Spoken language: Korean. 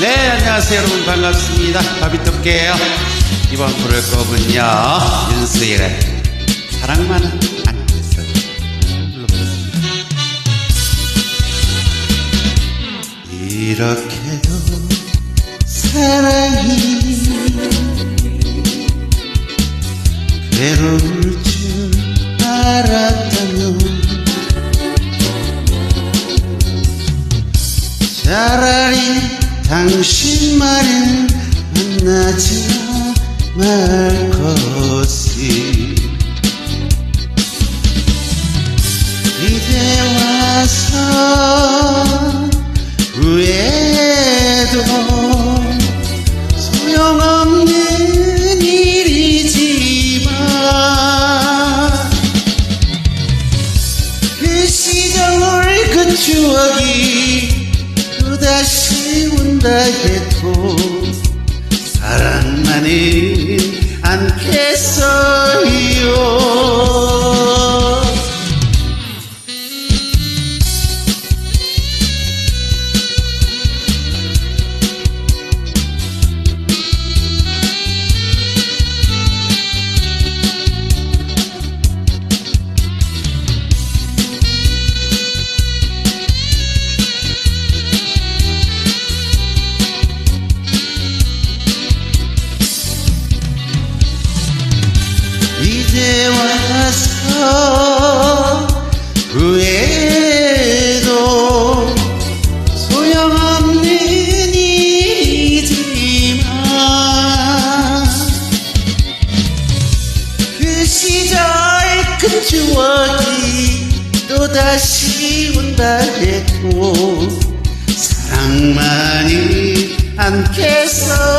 네, 안녕하세요, 여러분. 반갑습니다. 바비토끼예요 이번 부를 곡은요, 윤수일의 사랑만은 안 됐어. 불러보겠습니다. 이렇게도 사랑이 괴로울 줄 알았다면 차라리 당신만을 만나지 말 것이 이제 와서 후회도 소용없는 일이지만 그 시절 그 추억이 온다 해도 사랑만은 이제 와서 후회도 소용없는 일이지만 그 시절 그 추억이 또다시 온다 해도 사랑만이 않겠어요